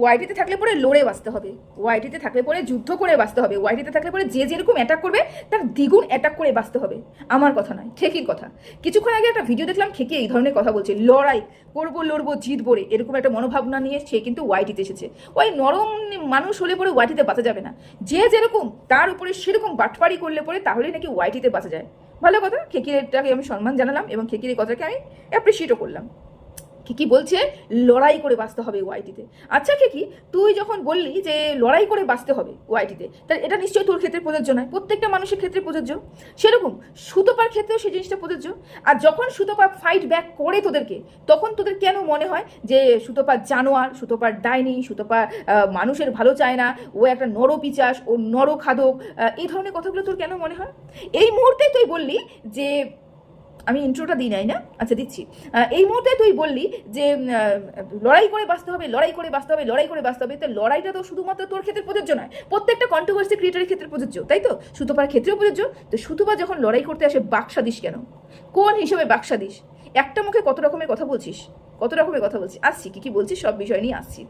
ওয়াইটিতে থাকলে পরে লড়ে বাঁচতে হবে। ওয়াইটিতে থাকলে পরে যুদ্ধ করে বাঁচতে হবে। ওয়াইটিতে থাকলে পরে যে যেরকম অ্যাটাক করবে, তার দ্বিগুণ অ্যাটাক করে বাঁচতে হবে। আমার কথা নয়, খেকির কথা। কিছুক্ষণ আগে একটা ভিডিও দেখলাম, খেকি এই ধরনের কথা বলছে, লড়াই, করব, লড়বো, জিতবো রে। এরকম একটা মনোভাবনা নিয়ে সে কিন্তু ওয়াইটিতে এসেছে। ওই নরম মানুষ হলে পরে ওয়াইটিতে বাঁচা যাবে না। যে যেরকম, তার উপরে সেরকম বাটপাড়ি করলে পরে তাহলেই নাকি ওয়াইটিতে বাঁচা যায়। ভালো কথা খেকিরটাকে আমি সম্মান জানালাম এবং খেকির কথাকে আমি অ্যাপ্রিসিয়েটও করলাম। কি বলছে লড়াই করে বাঁচতে হবে ওয়াইটিতে আচ্ছা কি তুই যখন বললি যে লড়াই করে বাঁচতে হবে ওয়াইটিতে তাহলে এটা নিশ্চয়ই তোর ক্ষেত্রে প্রযোজ্য নয়। প্রত্যেকটা মানুষের ক্ষেত্রে প্রযোজ্য। সেরকম সুতোপার ক্ষেত্রেও সেই জিনিসটা প্রযোজ্য। আর যখন সুতোপা ফাইট ব্যাক করে তোদেরকে তখন তোদের কেন মনে হয় যে সুতোপার জানোয়ার সুতোপার ডাইনি সুতোপা মানুষের ভালো চায় না ও একটা নরপিচাস ও নরখাদক আহ, এই ধরনের কথাগুলো তোর কেন মনে হয়? এই মুহূর্তে তুই বললি যে আমি ইন্ট্রোটা দিই নাই, না? আচ্ছা দিচ্ছি। এই মুহূর্তে তুই বললি যে লড়াই করে বাঁচতে হবে, লড়াই করে বাঁচতে হবে, লড়াই করে বাঁচতে হবে, তো লড়াইটা তো শুধুমাত্র তোর ক্ষেত্রে প্রযোজ্য নয়, প্রত্যেকটা কন্ট্রোভার্সি ক্রিয়েটারের ক্ষেত্রে প্রযোজ্য, তাই তো? সুতোপার ক্ষেত্রেও প্রযোজ্য, তো সুতোপা যখন লড়াই করতে আসে বাক্সাদিস কেন? কোন হিসেবে বাক্সাদিস একটা মুখে কত রকমের কথা বলছিস? কত রকমের কথা বলছি? আসছি, কি কি বলছি, সব বিষয় নিয়ে আসছি।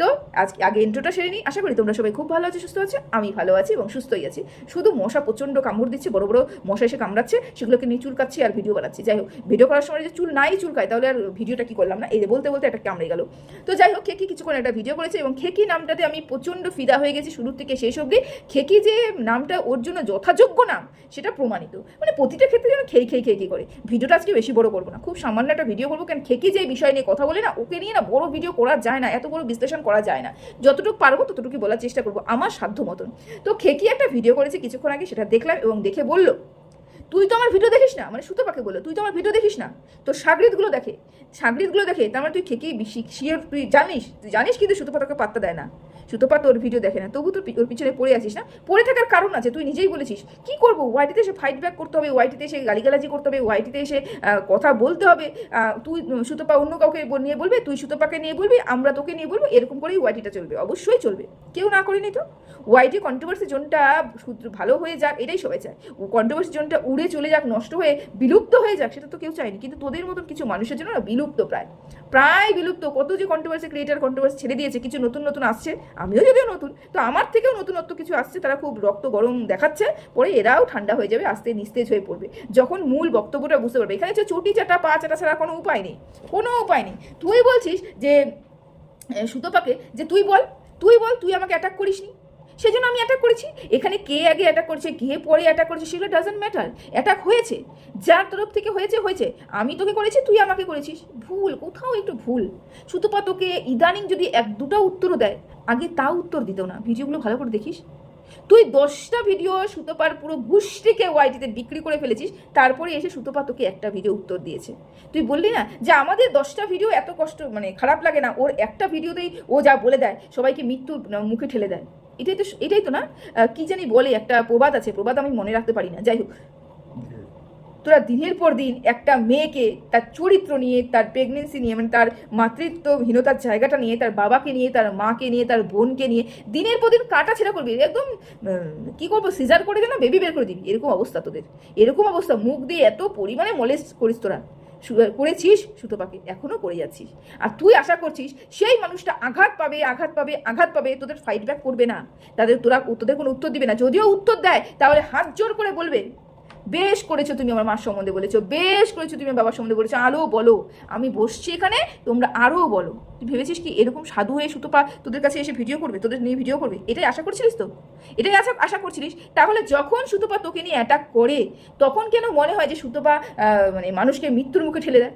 তো আজকে আগে ইন্ট্রোটা সেরে নিই আশা করি তোমরা সবাই খুব ভালো আছো, সুস্থ আছো। আমি ভালো আছি এবং সুস্থই আছি। শুধু মশা প্রচণ্ড কামড় দিচ্ছে, বড় বড় মশা এসে কামড়াচ্ছে, সেগুলোকে নিয়ে চুলকাচ্ছি আর ভিডিও বানাচ্ছি। যাই হোক ভিডিও করার সময় যে চুল নাই চুলকায় তাহলে আর ভিডিওটা কি করলাম না? এই বলতে বলতে একটা কামড়ে গেল। তো যাই হোক, খেকি কিছুক্ষণ একটা ভিডিও করেছে এবং খেকি নামটাতে আমি প্রচণ্ড ফিদা হয়ে গেছি শুরু থেকে শেষ অবধি। খেকি যে নামটা ওর জন্য যথাযোগ্য নাম, সেটা প্রমাণিত। মানে প্রতিটা ক্ষেত্রে যেন খেয়ে খেয়ে খেয়ে করে। ভিডিওটা আজকে বেশি বড় করব না। খুব সামান্য একটা ভিডিও করব, কারণ খেকি যে বিষয় নিয়ে কথা বলি না, ওকে নিয়ে না বড় ভিডিও করা যায় না, এত বড় বিশ্লেষণ করা যায় না। যতটুকু পারব ততটুকুই বলার চেষ্টা করব, আমার সাধ্য মতন। তো খেকি একটা ভিডিও করেছে, কিছুক্ষণ আগে সেটা দেখলাম এবং দেখে বলল, তুই তো আমার ভিডিও দেখিস না? মানে সুতো পাখি বলল, তুই তো আমার ভিডিও দেখিস না? তো সাগরিতগুলো দেখে সাগরিতগুলো দেখে, তার মানে তুই খেকি শিওর তুই জানিস তুই জানিস কিন্তু সুতো পাতাকে পাত্তা দেয় না। সুতোপা তোর ভিডিও দেখে না, তবু তোর ওর পিছনে পড়ে আসিস না? পড়ে থাকার কারণ আছে, তুই নিজেই বলেছিস। কি করব? ওয়াইটিতে এসে ফাইট ব্যাক করতে হবে ওয়াইটিতে এসে গালিগালাজি করতে হবে ওয়াইটিতে এসে কথা বলতে হবে। তুই সুতোপা অন্য কাউকে নিয়ে বলবে, তুই সুতোপাকে নিয়ে বলবি, আমরা তোকে নিয়ে বলব, এরকম করেই ওয়াইটিটা চলবে। অবশ্যই চলবে। কেউ না করেনি তো। ওয়াইটি কন্ট্রোভার্সি জোনটা ভালো হয়ে যাক, এটাই সবাই চায়। কন্ট্রোভার্সি জোনটা উড়ে চলে যাক, নষ্ট হয়ে, বিলুপ্ত হয়ে যাক, সেটা তো কেউ চায়নি। কিন্তু তোদের মতন কিছু মানুষের জন্য না, বিলুপ্ত প্রায়। প্রায় বিলুপ্ত। কত যে কন্ট্রোভার্সি ক্রিয়েটার কন্ট্রোভার্সি ছেড়ে দিয়েছে, কিছু নতুন নতুন আসছে আমিও যদিও নতুন, তো আমার থেকেও নতুনত্ব কিছু আসছে, তারা খুব রক্ত গরম দেখাচ্ছে, পরে এরাও ঠান্ডা হয়ে যাবে, আস্তে নিস্তেজ হয়ে পড়বে। যখন মূল বক্তব্যটা বুঝতে পারবে, এখানে হচ্ছে চটি, চাটা, পা, চাটা ছাড়া কোনো উপায় নেই, কোনো উপায় নেই। তুই বলছিস যে সুতপাকে, যে তুই বল তুই বল, তুই আমাকে অ্যাটাক করিসনি। সেই জন্য আমি অ্যাটাক করেছি। এখানে কে আগে অ্যাটাক করছে, কে পরে অ্যাটাক করছে সেগুলো ডাজেন্ট ম্যাটার অ্যাটাক হয়েছে। যার তরফ থেকে হয়েছে হয়েছে। আমি তোকে করেছি, তুই আমাকে করেছিস। ভুল, কোথাও একটু ভুল। সুতপা তোকে ইদানিং যদি এক দুটো উত্তরও দেয়, আগে তা উত্তর দিত না। ভিডিওগুলো ভালো করে দেখিস। তুই দশটা ভিডিও সুতোপার পুরো গোষ্ঠীকে ওয়াইটিতে বিক্রি করে ফেলেছিস, তারপরে এসে সুতোপা তোকে একটা ভিডিও উত্তর দিয়েছে। তুই বললি না যে আমাদের দশটা ভিডিও এত কষ্ট মানে খারাপ লাগে না। ওর একটা ভিডিওতেই ও যা বলে দেয়, সবাইকে মৃত্যুর মুখে ঠেলে দেয়। এটাই তো এটাই তো না? কি জানি বলে একটা প্রবাদ আছে, প্রবাদ আমি মনে রাখতে পারি না। যাই হোক। তোরা দিনের পর দিন একটা মেয়েকে তার চরিত্র নিয়ে, তার প্রেগনেন্সি নিয়ে মানে তার মাতৃত্বহীনতার জায়গাটা নিয়ে, তার বাবাকে নিয়ে, তার মাকে নিয়ে, তার বোনকে নিয়ে দিনের পর দিন কাটা ছেঁড়া করবি। একদম কি করব সিজার করে দে না বেবি বের করে দিবি। এরকম অবস্থা তোদের। এরকম অবস্থা। মুখ দিয়ে এত পরিমাণে মলেস করিস তোরা। সু- সুতো পাখি এখনও করে যাচ্ছিস। আর তুই আশা করছিস, সেই মানুষটা আঘাত পাবে আঘাত পাবে আঘাত পাবে, তোদের ফাইট ব্যাক করবে না। তাদের তোরা তোদের কোনো উত্তর দিবে না। যদিও উত্তর দেয়, তাহলে হাত জোর করে বলবে বেশ করেছ তুমি আমার মার সম্বন্ধে বলেছ, বেশ করেছ তুমি বাবার সম্বন্ধে বলেছ আরও বলো, আমি বসছি এখানে, তোমরা আরও বলো। তুই ভেবেছিস কি এরকম সাধু হয়ে সুতপা তোদের কাছে এসে ভিডিও করবে, তোদের নিয়ে ভিডিও করবে? এটাই আশা করছিলিস তো? এটাই আশা আশা করছিলিস? তাহলে যখন সুতপা তোকে নিয়ে অ্যাটাক করে, তখন কেন মনে হয় যে সুতপা মানে মানুষকে মৃত্যুর মুখে ঠেলে দেয়?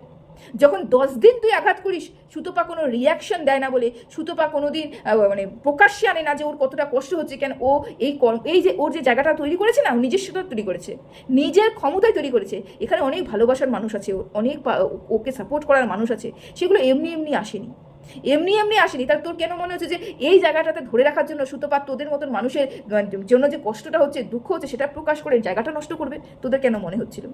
যখন দশ দিন তুই আঘাত করিস, সুতপা কোনো রিয়াকশন দেয় না বলে, সুতপা কোনো দিন মানে প্রকাশ্যে আনে না যে ওর কতটা কষ্ট হচ্ছে কেন, ও এই এই যে ওর যে জায়গাটা তৈরি করেছে না নিজস্বতা তৈরি করেছে, নিজের ক্ষমতায় তৈরি করেছে, এখানে অনেক ভালোবাসার মানুষ আছে অনেক ওকে সাপোর্ট করার মানুষ আছে, সেগুলো এমনি এমনি আসেনি। এমনি এমনি আসেনি। তার তোর কেন মনে হচ্ছে যে এই জায়গাটাতে ধরে রাখার জন্য সুতপা তোদের মতন মানুষের জন্য যে কষ্টটা হচ্ছে, দুঃখ হচ্ছে, সেটা প্রকাশ করে জায়গাটা নষ্ট করবে? তোদের কেন মনে হচ্ছিল?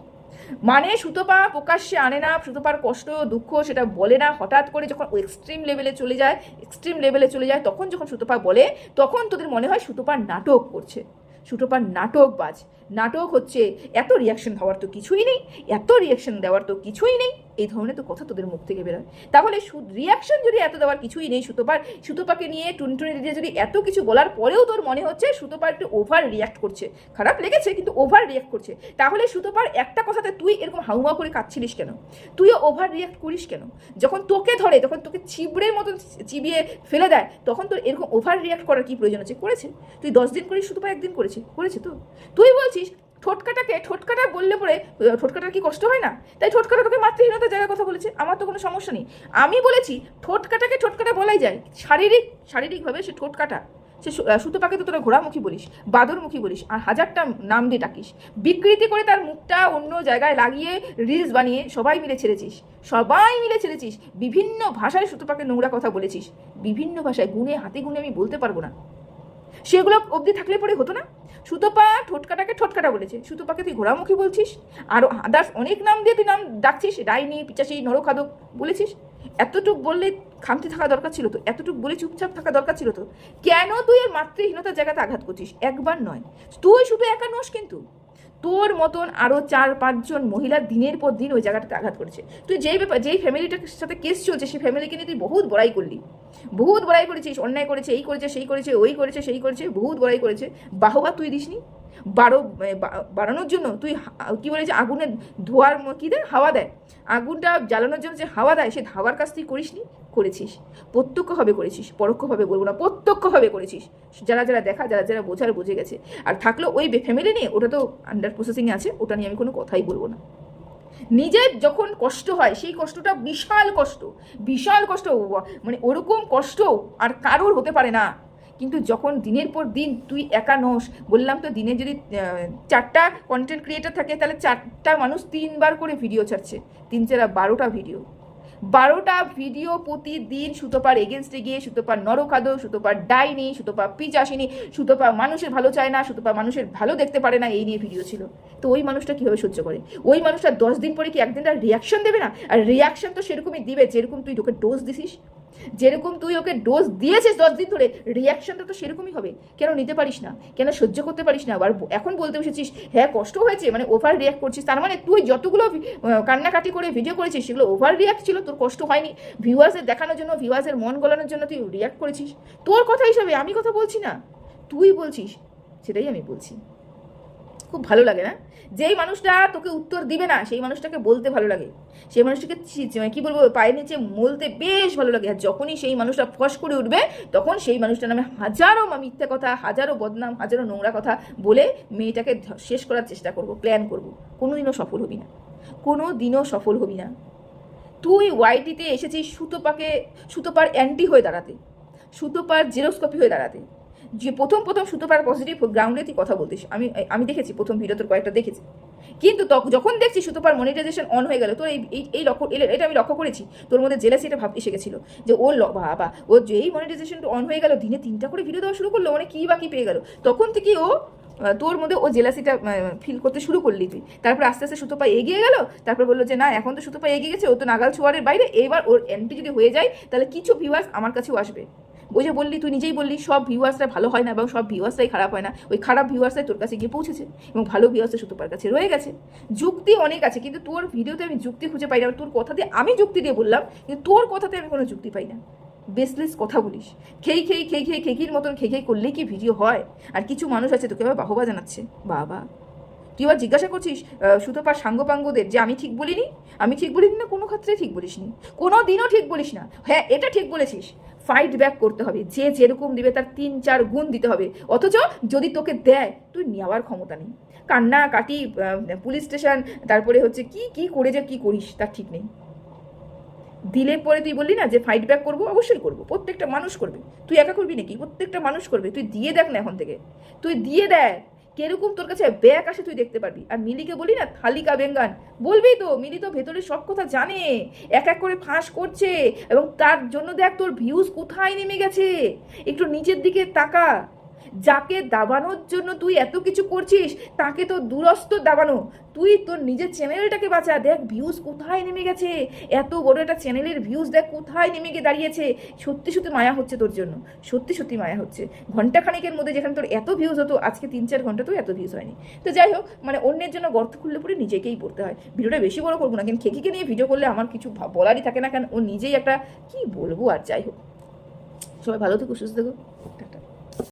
মানে সুতপা প্রকাশ্যে আনে না, সুতপার কষ্ট, দুঃখ সেটা বলে না। হঠাৎ করে যখন এক্সট্রিম লেভেলে চলে যায় এক্সট্রিম লেভেলে চলে যায়, তখন যখন সুতপা বলে, তখন তোদের মনে হয় সুতপা নাটক করছে। সুতপার নাটক বাজ নাটক হচ্ছে এত রিয়াকশন হওয়ার তো কিছুই নেই, এত রিয়াকশন দেওয়ার তো কিছুই নেই। এই ধরনের তো কথা তোদের মুখ থেকে বেরোয়। তাহলে রিয়াকশন যদি এত দেওয়ার কিছুই নেই সুতোপার, সুতোপাকে নিয়ে টুনটুনি দিদি যদি এত কিছু বলার পরেও তোর মনে হচ্ছে সুতোপা একটু ওভার রিয়াক্ট করছে। খারাপ লেগেছে, কিন্তু ওভার রিয়াক্ট করছে। তাহলে সুতোপার একটা কথাতে তুই এরকম হাউমা করে কাঁদছিলিস কেন? তুইও ওভার রিয়াক্ট করিস কেন? যখন তোকে ধরে, যখন তোকে চিবড়ের মতন চিবিয়ে ফেলে দেয়, তখন তোর এরকম ওভার রিয়াক্ট করার কি প্রয়োজন আছে? করেছে? তুই দশ দিন করিস সুতোপা, একদিন করেছে। করেছে তো? তুই বলছিস ঠোঁটকাটাকে, ঠোটকাটা বললে পরে ঠোটকাটার কি কষ্ট হয় না? তাই ঠোটকাটা তোকে মাতৃহীনতার জায়গায় কথা বলেছে, আমার তো কোনো সমস্যা নেই। আমি বলেছি, ঠোটকাটাকে ঠোটকাটা বলাই যায়। শারীরিক, শারীরিকভাবে সে ঠোটকাটা, সে সুতোপাকে তো তোরা ঘোড়ামুখী বলিস, বাদরমুখী বলিস, আর হাজারটা নাম দিয়ে ডাকিস। বিকৃতি করে তার মুখটা অন্য জায়গায় লাগিয়ে রিলস বানিয়ে সবাই মিলে ছেড়েছিস। সবাই মিলে ছেড়েছিস। বিভিন্ন ভাষায় সুতোপাকে নোংরা কথা বলেছিস। বিভিন্ন ভাষায় গুনে, হাতে গুনে আমি বলতে পারব না। সেগুলো অবধি থাকলে পরে হতো না। সুতোপা ঠোটকাটাকে ঠোটকাটা বলেছে। সুতোপাকে তুই ঘোড়ামুখী বলছিস? আর আদার্স অনেক নাম দিয়ে তুই নাম ডাকছিস ডাইনি পিচাসি, নরখাদক বলেছিস? এতটুক বললে খামতি থাকা দরকার ছিল তো? এতটুক বলে চুপচাপ থাকা দরকার ছিল তো? কেন তুই এর মাতৃহীনতার জায়গাতে আঘাত করছিস? একবার নয়। তুই শুধু একা নস কিন্তু। তোর মতন আরও চার পাঁচজন মহিলা দিনের পর দিন ওই জায়গাটাতে আঘাত করেছে। তুই যেই ব্যাপার, যেই ফ্যামিলিটার সাথে কেস চলছে, সেই ফ্যামিলিকে নিয়ে তুই বহুত বড়াই করলি। বহুত বড়াই করেছিস, অন্যায় করেছে, এই করেছে, সেই করেছে, ওই করেছে, সেই করেছে, বহুত বড়াই করেছে। বাহবা তুই দিসনি? বারো বাড়ানোর জন্য তুই কি বলেছে আগুনে ধোয়ার কি দেয়? হাওয়া দেয়। আগুনটা জ্বালানোর জন্য যে হাওয়া দেয়, সে ধাওয়ার কাজ তুই করিসনি করেছিস। প্রত্যক্ষভাবে করেছিস, পরোক্ষভাবে বলব না, প্রত্যক্ষভাবে করেছিস। যারা যারা দেখা, যারা যারা বোঝার বুঝে গেছে। আর থাকল ওই ফ্যামিলি নিয়ে, ওটা তো আন্ডার প্রসেসিংয়ে আছে, ওটা নিয়ে আমি কোনো কথাই বলব না। নিজের যখন কষ্ট হয়, সেই কষ্টটা বিশাল কষ্ট বিশাল কষ্ট মানে ওরকম কষ্ট আর কারোর হতে পারে না। কিন্তু যখন দিনের পর দিন তুই একা নোস, বললাম তো দিনে যদি চারটা কন্টেন্ট ক্রিয়েটার থাকে, তাহলে চারটা মানুষ তিনবার করে ভিডিও ছাড়ছে। তিন চারা বারোটা ভিডিও বারোটা ভিডিও প্রতিদিন সুতোপার এগেনস্টে গিয়ে, সুতোপার নরখাদক সুতোপার ডাইনি, সুতোপা পিচাসিনী, সুতোপা মানুষের ভালো চায় না, সুতোপা মানুষের ভালো দেখতে পারে না, এই নিয়ে ভিডিও ছিল। তো ওই মানুষটা কীভাবে সহ্য করে? ওই মানুষটা দশ দিন পরে কি একদিন তার রিয়াকশন দেবে না? আর রিয়াকশন তো সেরকমই দিবে, যেরকম তুই তোকে ডোজ দিছিস। যেরকম তুই ওকে ডোজ দিয়েছিস দশ দিন ধরে রিয়াকশনটা তো সেরকমই হবে। কেন নিতে পারিস না? কেন সহ্য করতে পারিস না? আবার এখন বলতে বসেছিস হ্যাঁ কষ্ট হয়েছে মানে ওভার রিয়াক্ট করছিস। তার মানে তুই যতগুলো কান্নাকাটি করে ভিডিও করেছিস, সেগুলো ওভার রিয়াক্ট ছিল, তোর কষ্ট হয়নি। ভিউয়ার্সের দেখানোর জন্য ভিউয়ার্সের মন গলানোর জন্য তুই রিয়াক্ট করেছিস। তোর কথা হিসাবে আমি কথা বলছি না। তুই বলছিস, সেটাই আমি বলছি। খুব ভালো লাগে না? যেই মানুষটা তোকে উত্তর দিবে না, সেই মানুষটাকে বলতে ভালো লাগে। সেই মানুষটাকে চি- কি বলব, পায়ের নিচে মলতে বেশ ভালো লাগে। আর যখনই সেই মানুষটা ফস করে উঠবে, তখন সেই মানুষটার নামে হাজারো মিথ্যা কথা, হাজারো বদনাম, হাজারো নোংরা কথা বলে মেয়েটাকে শেষ করার চেষ্টা করব প্ল্যান করব। কোনোদিনও সফল হবি না। কোনো দিনও সফল হবি না। তুই ওয়াইটিতে এসেছিস সুতোপাকে, সুতোপার অ্যান্টি হয়ে দাঁড়াতে। সুতোপার জেরোস্কপি হয়ে দাঁড়াতে। যে প্রথম প্রথম সুতোপার পজিটিভ গ্রাউন্ডে তুই কথা বলতিস। আমি আমি দেখেছি, প্রথম ভিডিও তোর কয়েকটা দেখেছি। কিন্তু যখন দেখছি সুতোপার মনিটাইজেশন অন হয়ে গেল, তোর এই, এই- লক্ষ্য এটা আমি লক্ষ্য করেছি, তোর মধ্যে জেলাসি এটা ভাব এসে গেছিল। যে ও ল- বাবা, ও যেই মনিটাইজেশনটা অন হয়ে গেল, দিনে তিনটা করে ভিডিও দেওয়া শুরু করল মানে কী বা পেয়ে গেল। তখন থেকে ও তোর মধ্যে ও জেলাসিটা ফিল করতে শুরু করলি তুই। তারপরে আস্তে আস্তে সুতোপা এগিয়ে গেল, তারপর বলল যে না, এখন তো সুতোপা এগিয়ে গেছে, ও তো নাগাল ছোয়ারের বাইরে, এবার ওর এন্ট্রি যদি হয়ে যায়, তাহলে কিছু ভিউয়ার্স আমার কাছেও আসবে। ওই যে বললি, তুই নিজেই বললি, সব ভিউয়ার্সরা ভালো হয় না এবং সব ভিউয়ার্সরাই খারাপ হয় না। ওই খারাপ ভিউয়ার্সরাই তোর কাছে গিয়ে পৌঁছেছে এবং ভালো ভিউয়ার্সরা সুতোপার কাছে রয়ে গেছে। যুক্তি অনেক আছে, কিন্তু তোর ভিডিওতে আমি যুক্তি খুঁজে পাই না তোর কথাতে আমি যুক্তি দিয়ে বললাম কিন্তু তোর কথাতে আমি কোনো যুক্তি পাই না। বেসলেস কথা বলিস। খেই খেই খেই খেই, খেকির মতন খেই খেই করলেই কি ভিডিও হয়? আর কিছু মানুষ আছে তোকে আবার বাহবা জানাচ্ছে। বাবা। তুই আবার জিজ্ঞাসা করছিস সুতোপার সাঙ্গপাঙ্গদের যে আমি ঠিক বলিনি? আমি ঠিক বলিনি না, কোনো ক্ষেত্রে ঠিক বলিসনি। কোনো দিনও ঠিক বলিস না। হ্যাঁ এটা ঠিক বলেছিস। ফাইট ব্যাক করতে হবে। যে যেরকম দিবে তার তিন চার গুণ দিতে হবে। অথচ যদি তোকে দেয়, তুই নেওয়ার ক্ষমতা নেই। কান্না, কাটি পুলিশ স্টেশন, তারপরে হচ্ছে কি কি করে যে কি করিস, তার ঠিক নেই। দিলে পরে তুই বললি না যে ফাইট ব্যাক করব, অবশ্যই করব। প্রত্যেকটা মানুষ করবে। তুই একা করবি নাকি? প্রত্যেকটা মানুষ করবে। তুই দিয়ে দেখ না এখন থেকে। তুই দিয়ে দেখ। কীরকম তোর কাছে ব্যাক আসে তুই দেখতে পারবি। আর মিলিকে বলি না, থালিকা বেঙ্গান। বলবি তো, মিলি তো ভেতরে সব কথা জানে, এক এক করে ফাঁস করছে, এবং তার জন্য দেখ তোর ভিউজ কোথায় নেমে গেছে। একটু নিচের দিকে তাকা। যাকে দাবানোর জন্য তুই এত কিছু করছিস, তাকে তো দুরস্ত দাবানো। তুই তোর নিজের চ্যানেলটাকে বাঁচা। দেখ ভিউজ কোথায় নেমে গেছে? এত বড় একটা চ্যানেলের ভিউজ দেখ, কোথায় নেমে গিয়ে দাঁড়িয়েছে? সত্যি সত্যি মায়া হচ্ছে তোর জন্য। সত্যি সত্যি মায়া হচ্ছে। ঘণ্টা খানিকের মধ্যে যেখানে তোর এত ভিউজ হতো, আজকে তিন চার ঘণ্টা তো এত ভিউজ হয়নি। তো যাই হোক মানে অন্যের জন্য গর্ত খুললে পরে নিজেকেই পড়তে হয়। ভিডিওটা বেশি বড় করব না কিন্তু খেকিকে নিয়ে ভিডিও করলে আমার কিছু বলারই থাকে না, কারণ ও নিজেই একটা, কি বলব আর যাই হোক। সবাই ভালো থেকো, সুস্থ থেকো। টাটা।